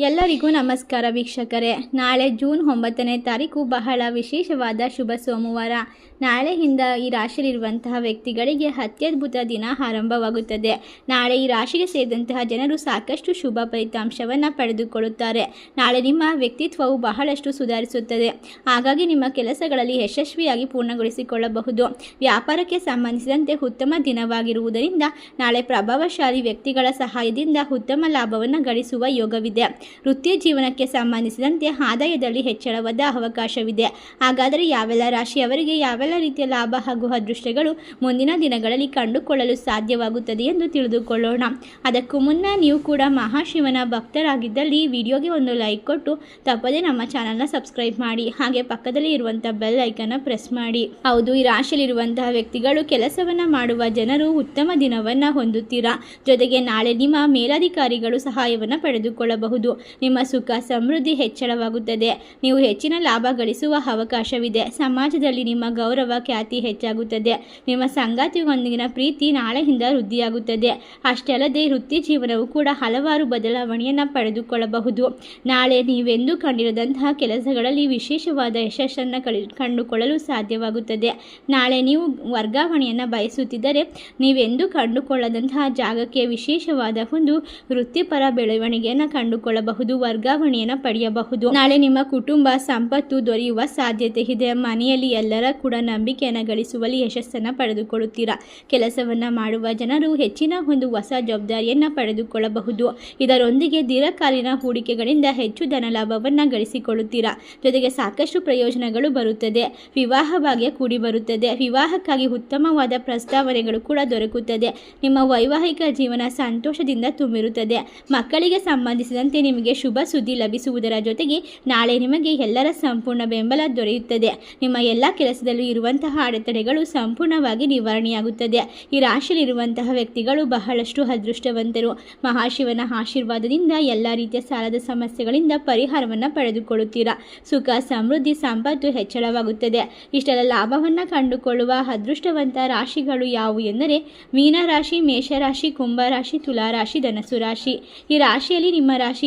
ಎಲ್ಲರಿಗೂ ನಮಸ್ಕಾರ ವೀಕ್ಷಕರೇ. ನಾಳೆ ಜೂನ್ ಒಂಬತ್ತನೇ ತಾರೀಕು ಬಹಳ ವಿಶೇಷವಾದ ಶುಭ ಸೋಮವಾರ. ನಾಳೆಯಿಂದ ಈ ರಾಶಿಯಲ್ಲಿರುವಂತಹ ವ್ಯಕ್ತಿಗಳಿಗೆ ಅತ್ಯದ್ಭುತ ದಿನ ಆರಂಭವಾಗುತ್ತದೆ. ನಾಳೆ ಈ ರಾಶಿಗೆ ಸೇರಿದಂತಹ ಜನರು ಸಾಕಷ್ಟು ಶುಭ ಫಲಿತಾಂಶವನ್ನು ಪಡೆದುಕೊಳ್ಳುತ್ತಾರೆ. ನಾಳೆ ನಿಮ್ಮ ವ್ಯಕ್ತಿತ್ವವು ಬಹಳಷ್ಟು ಸುಧಾರಿಸುತ್ತದೆ. ಹಾಗಾಗಿ ನಿಮ್ಮ ಕೆಲಸಗಳಲ್ಲಿ ಯಶಸ್ವಿಯಾಗಿ ಪೂರ್ಣಗೊಳಿಸಿಕೊಳ್ಳಬಹುದು. ವ್ಯಾಪಾರಕ್ಕೆ ಸಂಬಂಧಿಸಿದಂತೆ ಉತ್ತಮ ದಿನವಾಗಿರುವುದರಿಂದ ನಾಳೆ ಪ್ರಭಾವಶಾಲಿ ವ್ಯಕ್ತಿಗಳ ಸಹಾಯದಿಂದ ಉತ್ತಮ ಲಾಭವನ್ನು ಗಳಿಸುವ ಯೋಗವಿದೆ. ವೃತ್ತಿ ಜೀವನಕ್ಕೆ ಸಂಬಂಧಿಸಿದಂತೆ ಆದಾಯದಲ್ಲಿ ಹೆಚ್ಚಳವಾದ ಅವಕಾಶವಿದೆ. ಹಾಗಾದರೆ ಯಾವೆಲ್ಲ ರಾಶಿಯವರಿಗೆ ಯಾವೆಲ್ಲ ರೀತಿಯ ಲಾಭ ಹಾಗೂ ಅದೃಷ್ಟಗಳು ಮುಂದಿನ ದಿನಗಳಲ್ಲಿ ಕಂಡುಕೊಳ್ಳಲು ಸಾಧ್ಯವಾಗುತ್ತದೆ ಎಂದು ತಿಳಿದುಕೊಳ್ಳೋಣ. ಅದಕ್ಕೂ ಮುನ್ನ ನೀವು ಕೂಡ ಮಹಾಶಿವನ ಭಕ್ತರಾಗಿದ್ದಲ್ಲಿ ವಿಡಿಯೋಗೆ ಒಂದು ಲೈಕ್ ಕೊಟ್ಟು ತಪ್ಪದೇ ನಮ್ಮ ಚಾನಲ್ನ ಸಬ್ಸ್ಕ್ರೈಬ್ ಮಾಡಿ, ಹಾಗೆ ಪಕ್ಕದಲ್ಲಿ ಇರುವಂಥ ಬೆಲ್ ಐಕನ್ನ ಪ್ರೆಸ್ ಮಾಡಿ. ಹೌದು, ಈ ರಾಶಿಯಲ್ಲಿರುವಂತಹ ವ್ಯಕ್ತಿಗಳು ಕೆಲಸವನ್ನ ಮಾಡುವ ಜನರು ಉತ್ತಮ ದಿನವನ್ನು ಹೊಂದುತ್ತೀರಾ? ಜೊತೆಗೆ ನಾಳೆ ನಿಮ್ಮ ಮೇಲಾಧಿಕಾರಿಗಳು ಸಹಾಯವನ್ನು ಪಡೆದುಕೊಳ್ಳಬಹುದು. ನಿಮ್ಮ ಸುಖ ಸಮೃದ್ಧಿ ಹೆಚ್ಚಳವಾಗುತ್ತದೆ. ನೀವು ಹೆಚ್ಚಿನ ಲಾಭ ಗಳಿಸುವ ಅವಕಾಶವಿದೆ. ಸಮಾಜದಲ್ಲಿ ನಿಮ್ಮ ಗೌರವ ಖ್ಯಾತಿ ಹೆಚ್ಚಾಗುತ್ತದೆ. ನಿಮ್ಮ ಸಂಗಾತಿಯೊಂದಿಗಿನ ಪ್ರೀತಿ ನಾಳೆಯಿಂದ ವೃದ್ಧಿಯಾಗುತ್ತದೆ. ಅಷ್ಟೇ ಅಲ್ಲದೆ ವೃತ್ತಿ ಜೀವನವು ಕೂಡ ಹಲವಾರು ಬದಲಾವಣೆಯನ್ನು ಪಡೆದುಕೊಳ್ಳಬಹುದು. ನಾಳೆ ನೀವೆಂದು ಕಂಡಿರದಂತಹ ಕೆಲಸಗಳಲ್ಲಿ ವಿಶೇಷವಾದ ಯಶಸ್ಸನ್ನು ಕಳಿ, ಕಂಡುಕೊಳ್ಳಲು ಸಾಧ್ಯವಾಗುತ್ತದೆ. ನಾಳೆ ನೀವು ವರ್ಗಾವಣೆಯನ್ನು ಬಯಸುತ್ತಿದ್ದರೆ ನೀವೆಂದು ಕಂಡುಕೊಳ್ಳದಂತಹ ಜಾಗಕ್ಕೆ ವಿಶೇಷವಾದ ಒಂದು ವೃತ್ತಿಪರ ಬೆಳವಣಿಗೆಯನ್ನು ಕಂಡುಕೊಳ್ಳಬಹುದು. ವರ್ಗಾವಣೆಯನ್ನು ಪಡೆಯಬಹುದು. ನಾಳೆ ನಿಮ್ಮ ಕುಟುಂಬ ಸಂಪತ್ತು ದೊರೆಯುವ ಸಾಧ್ಯತೆ ಇದೆ. ಮನೆಯಲ್ಲಿ ಎಲ್ಲರ ಕೂಡ ನಂಬಿಕೆಯನ್ನು ಗಳಿಸುವಲ್ಲಿ ಯಶಸ್ಸನ್ನು ಪಡೆದುಕೊಳ್ಳುತ್ತೀರಾ? ಕೆಲಸವನ್ನ ಮಾಡುವ ಜನರು ಹೆಚ್ಚಿನ ಒಂದು ಹೊಸ ಜವಾಬ್ದಾರಿಯನ್ನು ಪಡೆದುಕೊಳ್ಳಬಹುದು. ಇದರೊಂದಿಗೆ ದೀರ್ಘಕಾಲೀನ ಹೂಡಿಕೆಗಳಿಂದ ಹೆಚ್ಚು ಧನ ಲಾಭವನ್ನು ಗಳಿಸಿಕೊಳ್ಳುತ್ತೀರಾ? ಜೊತೆಗೆ ಸಾಕಷ್ಟು ಪ್ರಯೋಜನಗಳು ಬರುತ್ತದೆ. ವಿವಾಹ ಕೂಡಿ ಬರುತ್ತದೆ. ವಿವಾಹಕ್ಕಾಗಿ ಉತ್ತಮವಾದ ಪ್ರಸ್ತಾವನೆಗಳು ಕೂಡ ದೊರಕುತ್ತದೆ. ನಿಮ್ಮ ವೈವಾಹಿಕ ಜೀವನ ಸಂತೋಷದಿಂದ ತುಂಬಿರುತ್ತದೆ. ಮಕ್ಕಳಿಗೆ ಸಂಬಂಧಿಸಿದಂತೆ ನಿಮಗೆ ಶುಭ ಸುದ್ದಿ ಲಭಿಸುವುದರ ಜೊತೆಗೆ ನಾಳೆ ನಿಮಗೆ ಎಲ್ಲರ ಸಂಪೂರ್ಣ ಬೆಂಬಲ ದೊರೆಯುತ್ತದೆ. ನಿಮ್ಮ ಎಲ್ಲ ಕೆಲಸದಲ್ಲೂ ಇರುವಂತಹ ಅಡೆತಡೆಗಳು ಸಂಪೂರ್ಣವಾಗಿ ನಿವಾರಣೆಯಾಗುತ್ತದೆ. ಈ ರಾಶಿಯಲ್ಲಿರುವಂತಹ ವ್ಯಕ್ತಿಗಳು ಬಹಳಷ್ಟು ಅದೃಷ್ಟವಂತರು. ಮಹಾಶಿವನ ಆಶೀರ್ವಾದದಿಂದ ಎಲ್ಲ ರೀತಿಯ ಸಾಲದ ಸಮಸ್ಯೆಗಳಿಂದ ಪರಿಹಾರವನ್ನು ಪಡೆದುಕೊಳ್ಳುತ್ತೀರಾ? ಸುಖ, ಸಮೃದ್ಧಿ, ಸಂಪತ್ತು ಹೆಚ್ಚಳವಾಗುತ್ತದೆ. ಇಷ್ಟೆಲ್ಲ ಲಾಭವನ್ನು ಕಂಡುಕೊಳ್ಳುವ ಅದೃಷ್ಟವಂತ ರಾಶಿಗಳು ಯಾವುವು ಎಂದರೆ ಮೀನರಾಶಿ, ಮೇಷರಾಶಿ, ಕುಂಭರಾಶಿ, ತುಲಾರಾಶಿ ಧನಸು ರಾಶಿ. ಈ ರಾಶಿಯಲ್ಲಿ ನಿಮ್ಮ ರಾಶಿ